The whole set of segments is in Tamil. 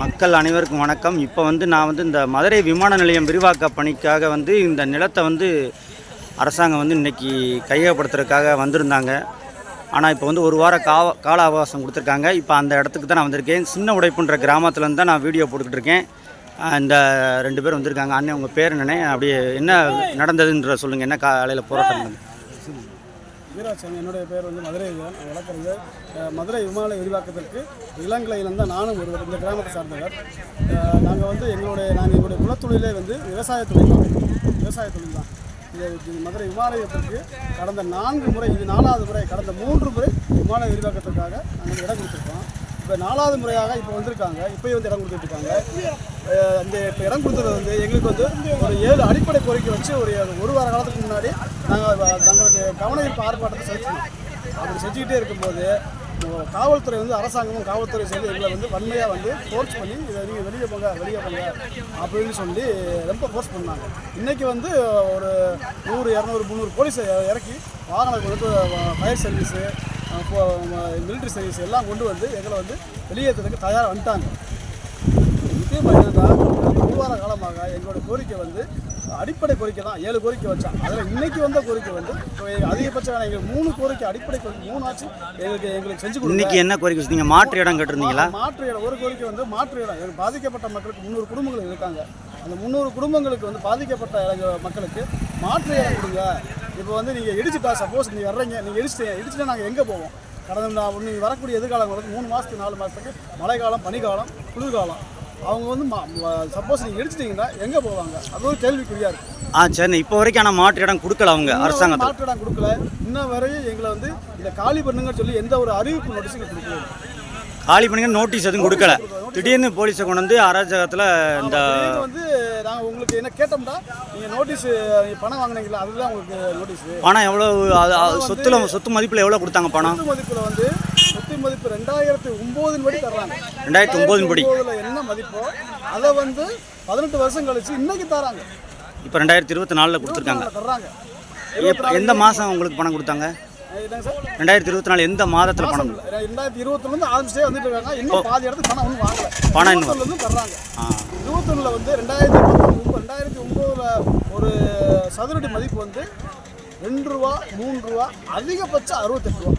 மக்கள் அனைவருக்கும் வணக்கம். இப்போ வந்து நான் வந்து இந்த மதுரை விமான நிலையம் விரிவாக்க பணிக்காக வந்து இந்த நிலத்தை வந்து அரசாங்கம் வந்து இன்னைக்கு கையகப்படுத்துறதுக்காக வந்திருந்தாங்க. ஆனால் இப்போ வந்து ஒரு வாரம் காவ கால அவகாசம் கொடுத்துருக்காங்க. இப்போ அந்த இடத்துக்கு தான் நான் வந்திருக்கேன். சின்ன உடைப்புன்ற கிராமத்துலேருந்து தான் நான் வீடியோ போட்டுக்கிட்டு இருக்கேன். இந்த ரெண்டு பேர் வந்திருக்காங்க. அண்ணன் உங்கள் பேர் என்னென்ன அப்படியே என்ன நடந்ததுன்ற சொல்லுங்கள் என்ன காலையில் போராட்டம் நடந்தது? வீராசாமி என்னுடைய பேர் வந்து மதுரை நான் வளர்க்குறது. மதுரை விமான விரிவாக்கத்திற்கு இளங்கலையிலிருந்து நானும் ஒருவர் இந்த கிராமத்தை சார்ந்தவர். நாங்கள் வந்து எங்களுடைய நாங்கள் எங்களுடைய குலத்தொழிலே வந்து விவசாய தொழில் தான். விவசாய தொழில் தான். இது மதுரை விமானத்திற்கு கடந்த நான்கு முறை இது நாலாவது முறை கடந்த மூன்று முறை விமான விரிவாக்கத்திற்காக நாங்கள் இடம் கொடுத்துருக்கோம். இப்போ நாலாவது முறையாக இப்போ வந்திருக்காங்க. இப்போயும் வந்து இடம் கொடுத்துட்ருக்காங்க. அந்த இப்போ இடம் கொடுத்தது வந்து எங்களுக்கு வந்து ஒரு ஏழு அடிப்படை கோரிக்கை வச்சு ஒரு ஒரு வார காலத்துக்கு முன்னாடி நாங்கள் தங்களது கவன ஈர்ப்பு ஆர்ப்பாட்டத்தை செலுத்தணும் அப்படி செஞ்சுக்கிட்டே இருக்கும்போது காவல்துறை வந்து அரசாங்கமும் காவல்துறை சேர்ந்து எங்களை வந்து வன்மையாக வந்து ஃபோர்ஸ் பண்ணி இதை நீங்கள் வெளியே போங்க வெளியே போங்க அப்படின்னு சொல்லி ரொம்ப ஃபோர்ஸ் பண்ணாங்க. இன்றைக்கி வந்து ஒரு நூறு இரநூறு முந்நூறு போலீஸை இறக்கி வாகனங்கள் வந்து ஃபயர் சர்வீஸு மிலிட்ரி சர்வீஸ் எல்லாம் கொண்டு வந்து எங்களை வந்து வெளியேற்றுறதுக்கு தயாராக வந்துட்டாங்க. முக்கியமாக என்னன்னா ஒரு வார காலமாக எங்களோட கோரிக்கை வந்து அடிப்படை கோரிக்கை தான். ஏழு கோரிக்கை வச்சான் அதில் இன்னைக்கு வந்த கோரிக்கை வந்து அதிகபட்சம் எங்களுக்கு மூணு கோரிக்கை அடிப்படை கோரிக்கை மூணு ஆச்சு. எங்களுக்கு எங்களுக்கு செஞ்சு கொடுங்க. இன்னைக்கு என்ன கோரிக்கை வச்சிருந்தீங்க மாற்று இடம் கேட்டிருந்தீங்களா? மாற்று இடம். ஒரு கோரிக்கை வந்து மாற்று இடம். பாதிக்கப்பட்ட மக்களுக்கு முந்நூறு குடும்பங்கள் இருக்காங்க. அந்த முந்நூறு குடும்பங்களுக்கு வந்து பாதிக்கப்பட்ட மக்களுக்கு மாற்று இடம் கொடுங்க. இப்போ வந்து நீங்கள் இடிச்சிட்டா சப்போஸ் நீங்கள் வர்றீங்க நீங்கள் இடிச்சிட்டீங்க இடிச்சிட்டா நாங்கள் எங்கே போவோம்? கடந்த நான் நீங்கள் வரக்கூடிய எதிர்காலங்களுக்கு மூணு மாதத்துக்கு நாலு மாதத்துக்கு மழைக்காலம் பனிக்காலம் குளிர்காலம். அவங்க வந்து சப்போஸ் நீங்கள் இடிச்சிட்டிங்கன்னா எங்கே போவாங்க? அது ஒரு கேள்விக்குறியாக இருக்குது ஆ சரிண்ணே இப்போ வரைக்கும் ஆனால் மாற்று இடம் கொடுக்கல அவங்க அரசாங்கத்தில். மாற்று இடம் கொடுக்கல. இன்ன வரையும் எங்களை வந்து இதை காலி பண்ணுங்கன்னு சொல்லி எந்த ஒரு அறிவிப்பு நோட்டீஸும் கொடுக்கல. காலி பண்ணுங்க நோட்டீஸ் எதுவும் கொடுக்கல. திடீர்னு போலீஸை கொண்டு வந்து அராஜகத்தில் இந்த வந்து நாங்கள் உங்களுக்கு என்ன கேட்டோம்னா நீங்கள் நோட்டீஸ் பணம் வாங்குனீங்களா அதுதான் உங்களுக்கு நோட்டீஸ் பணம் எவ்வளோ சொத்துல சொத்து மதிப்பில் எவ்வளோ கொடுத்தாங்க பணம்? சொத்து மதிப்பில் வந்து சொத்து மதிப்பு ரெண்டாயிரத்தி ஒம்போதின் படி தர்றாங்க. ரெண்டாயிரத்தி ஒம்போதின் படி. என்ன மதிப்போ அதை வந்து பதினெட்டு வருஷம் கழிச்சு இன்னைக்கு தராங்க. இப்போ ரெண்டாயிரத்தி இருபத்தி நாலில் கொடுத்துருக்காங்க. தர்றாங்க. எந்த மாதம் உங்களுக்கு பணம் கொடுத்தாங்க? ரெண்டாயிரத்தி இருபத்தி நாலு எந்த மாதத்தில் பணம்? கொடு- ரெண்டாயிரத்தி இருபத்தொன்னு ஆரம்பிச்சே வந்துட்டு இருக்காங்க. இன்னும் பாதி இடத்துக்கு பணம் ஒன்றும் வாங்கல. பணம் இன்னும் தர்றாங்க. இருபத்தொன்னில் வந்து ரெண்டாயிரத்தி பத்தொம்பது ரெண்டாயிரத்தி ஒம்போதில் ஒரு சதுரடி மதிப்பு வந்து ரெண்டு ரூபா மூணு ரூபா அதிகபட்சம் அறுபத்தெட்டு ரூபா.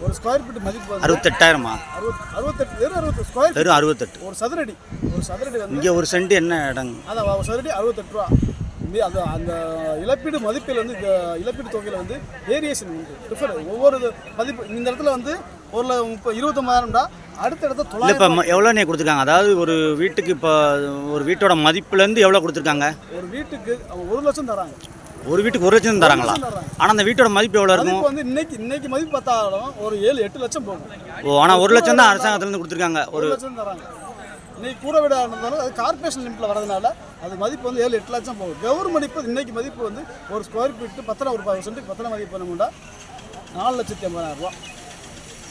ஒரு ஸ்கொயர் ஃபீட் மதிப்பு அறுபத்தெட்டாயிரமா? அறுபத் அறுபத்தெட்டு வெறும் அறுபத்தி ஸ்கொயர் வெறும் அறுபத்தெட்டு. ஒரு சதுரடி ஒரு சதுரடி வந்து இங்கே ஒரு சென்ட் என்ன இடம்? அதான் ஒரு சதுரடி அறுபத்தெட்டு ரூபா. அந்த அந்த இழப்பீடு மதிப்பில் வந்து இழப்பீடு தொகையில் வந்து வேரியேஷன் உண்டு. டிஃபர் ஒவ்வொரு மதிப்பு இந்த இடத்துல வந்து ஒரு ல- முப்ப இருபத்தொம்பதாயிரம்டா அடுத்த இடத்துல இல்லை தொள்ளாயிரம் இப்போ எவ்வளோ நீ கொடுத்துருக்காங்க? அதாவது ஒரு வீட்டுக்கு இப்போ ஒரு வீட்டோட மதிப்புலேருந்து எவ்வளோ கொடுத்துருக்காங்க? ஒரு வீட்டுக்கு ஒரு லட்சம் தராங்க. ஒரு வீட்டுக்கு ஒரு லட்சம் தராங்களா? தராங்க. ஆனால் அந்த வீட்டோட மதிப்பு எவ்வளோ இருக்கும்? வந்து இன்னைக்கு இன்னைக்கு மதிப்பு பார்த்தாலும் ஒரு ஏழு எட்டு லட்சம் போகும். ஓ ஆனால் ஒரு லட்சம் தான் அரசாங்கத்துலேருந்து கொடுத்துருக்காங்க. ஒரு லட்சம் தராங்க. இன்னைக்கு கூட விட இருந்தாலும் அது கார்பரேஷன் லிமிட்டில் வரதுனால அது மதிப்பு வந்து ஏழு எட்டு லட்சம் போகும். கவர்மெண்ட் மதிப்பு இன்னைக்கு மதிப்பு வந்து ஒரு ஸ்கொயர் ஃபீட்டு பத்தனை ஒரு சென்ட்டுக்கு பத்தனை மதிப்பு பண்ணமுண்டா நாலு லட்சத்தி ஐம்பதாயிரம் ரூபா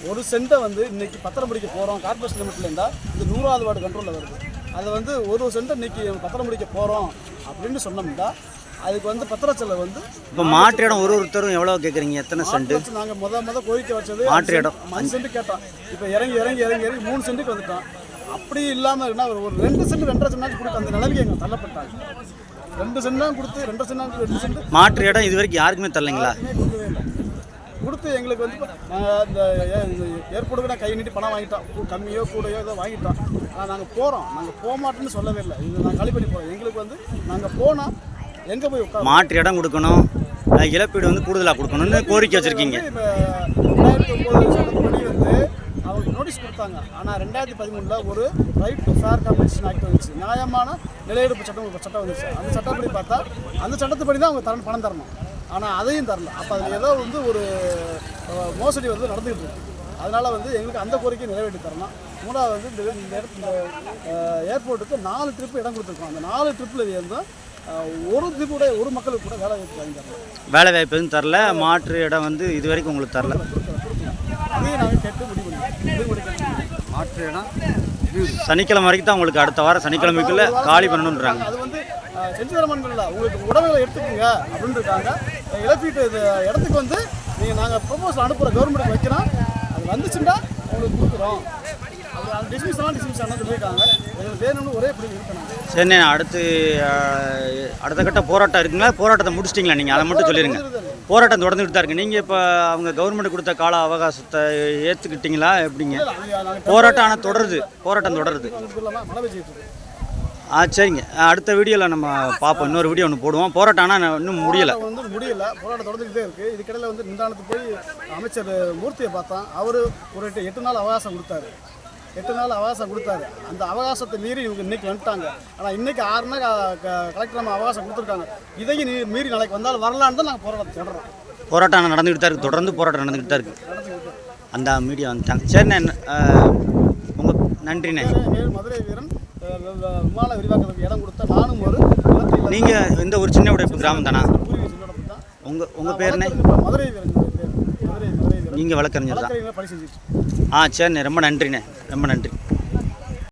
ஒரு சென்ட்டை வந்து இன்னைக்கு பத்திரம் முடிக்க போகிறோம் கார்பரேஷன் லிமிட்டில் இருந்தால் இது நூறாவது வார்டு கண்ட்ரோலில் வருது. அது வந்து ஒரு சென்ட்டை இன்னைக்கு பத்திரம் முடிக்க போகிறோம் அப்படின்னு சொன்னோம்னா அதுக்கு வந்து பத்திர செலவு வந்து இப்போ மாற்று இடம் ஒரு ஒருத்தரும் எவ்வளோ கேட்குறீங்க எத்தனை சென்ட் வச்சு நாங்கள் முத முத கோரிக்கை வச்சது மாற்று இடம். அஞ்சு சென்ட் கேட்டோம். இப்போ இறங்கி இறங்கி இறங்கி இறங்கி மூணு சென்ட்டுக்கு வந்துட்டோம். அப்படி இல்லாமல் என்ன ஒரு ரெண்டு சென்ட் ரெண்டரை சென்ட் கொடுத்து அந்த நிலைமைக்கு எங்க தள்ளப்பட்டாங்க. ரெண்டு சென்ட் தான் கொடுத்து ரெண்டு சென்ட் ரெண்டு சென்ட் மாற்று இடம் இது வரைக்கும் யாருக்குமே தரலைங்களா? கொடுத்து எங்களுக்கு வந்து இந்த ஏர்போர்ட்டுக்கு நான் கை நீட்டி பணம் வாங்கிட்டோம். கம்மியோ கூடையோ ஏதோ வாங்கிட்டோம். ஆனால் நாங்கள் போகிறோம் நாங்கள் போக மாட்டோம்னு சொல்லவே இல்லை. இது நாங்கள் காலி பண்ணி போகிறோம் எங்களுக்கு வந்து நாங்கள் போனால் எங்கே போய் உட்கார மாற்று இடம் கொடுக்கணும். இழப்பீடு வந்து கூடுதலாக கொடுக்கணும்னு கோரிக்கை வச்சுருக்கீங்க. இப்போ ரெண்டாயிரத்தி ஒம்பது வந்து நோட்டீஸ் கொடுத்தாங்க. ஆனால் ரெண்டாயிரத்தி பதிமூணில் ஒரு right to fair competition act வந்துச்சு. நியாயமான நிலையெடுப்பு சட்டம் ஒரு சட்டம் வந்துச்சு. அந்த சட்டப்படி பார்த்தா அந்த சட்டத்துப்படி தான் அவங்க தரணும் பணம் தரணும். ஆனால் அதையும் தரல. அப்போ அதில் ஏதோ வந்து ஒரு மோசடி வந்து நடந்துகிட்டு இருக்கு. அதனால் வந்து எங்களுக்கு அந்த கோரிக்கையை நிறைவேற்றி தரணும். மூணாவது வந்து இந்த இந்த இந்த ஏர்போர்ட்டுக்கு நாலு ட்ரிப் இடம் கொடுத்துருக்கோம். அந்த நாலு ட்ரிப்பில் இருந்தால் ஒரு ட்ரிப் கூட ஒரு மக்களுக்கு கூட வேலை வாய்ப்பு வாங்கி தரலாம் வேலை வாய்ப்பு எதுவும் தரல. மாற்று இடம் வந்து இது வரைக்கும் உங்களுக்கு தரல அதையும் நாங்கள் கேட்டு முடிவு பண்ணி முடிவு பண்ணி மாற்று இடம் சனிக்கிழமை வரைக்கும் தான் உங்களுக்கு அடுத்த வாரம் சனிக்கிழமைக்குள்ள காலி பண்ணணுன்றாங்க அது வந்து அஹ், செஞ்சு தர மாட்டோம்ல உங்களுக்கு உடமைகளை எடுத்துக்கோங்க அப்படின்னு இருக்காங்க இழப்பீட்டு இது இடத்துக்கு வந்து நீங்கள் நாங்கள் ப்ரொபோசல் அனுப்புகிற கவர்மெண்ட்டுக்கு வைக்கிறோம். அது வந்துச்சுன்னா உங்களுக்கு கொடுக்குறோம். அது டிஸ்மிஸ் ஆனால் டிஸ்மிஸ் சொல்லியிருக்காங்க. வேணும்னு ஒரே இருக்கணும். சரிண்ணே அடுத்து அடுத்த கட்ட போராட்டம் இருக்குங்களா? போராட்டத்தை முடிச்சிட்டிங்களா நீங்கள் அதை மட்டும் சொல்லிடுங்க போராட்டம் தொடர்ந்துட்டு தான் இருக்கு. நீங்கள் இப்போ அவங்க கவர்மெண்ட் கொடுத்த கால அவகாசத்தை ஏற்றுக்கிட்டீங்களா எப்படிங்க? போராட்டம் ஆனால் தொடருது. போராட்டம் தொடருது. ஆ சரிங்க. அடுத்த வீடியோவில் நம்ம பார்ப்போம். இன்னொரு வீடியோ ஒன்று போடுவோம். போராட்டம் ஆனால் இன்னும் முடியலை. வந்து முடியல. போராட்டம் தொடர்ந்துகிட்டே இருக்கு. இதுக்கிடையில வந்து நிந்தானத்துக்கு போய் அமைச்சர் மூர்த்தியை பார்த்தோம் அவர் ஒரு எட்டு நாள் அவகாசம் கொடுத்தாரு. எட்டு நாள் அவகாசம் கொடுத்தாரு. அந்த அவகாசத்தை மீறி இவங்க இன்னைக்கு வந்துட்டாங்க. ஆனால் இன்னைக்கு ஆறு நாள் க- க- கலெக்டர் நம்ம அவகாசம் கொடுத்துருக்காங்க. இதையும் மீறி நாளைக்கு வந்தாலும் வரலான்னு தான் நாங்கள் போராட்டம் தொடர்றோம் போராட்டம் நடந்துக்கிட்டு தான் இருக்குது தொடர்ந்து போராட்டம் நடந்துக்கிட்டு தான் இருக்குது. அந்த மீடியா வந்துட்டாங்க. சரிண்ணே உங்கள் நன்றிண்ணே. மதுரை வீரன் விமான விரிவாக்கத்துக்கு இடம் கொடுத்த நானும் ஒரு நீங்கள் இந்த ஒரு சின்ன உடைப்பு கிராமம் தான்? உங்கள் உங்கள் பேருண்ணே மதுரை வீரன் என்னுடைய பேர். மதுரை மதுரை வீரன் நீங்கள் வழக்கறிஞர் தான் ஆ சரிண்ணே. ரொம்ப நன்றிண்ணே. ரொம்ப நன்றி.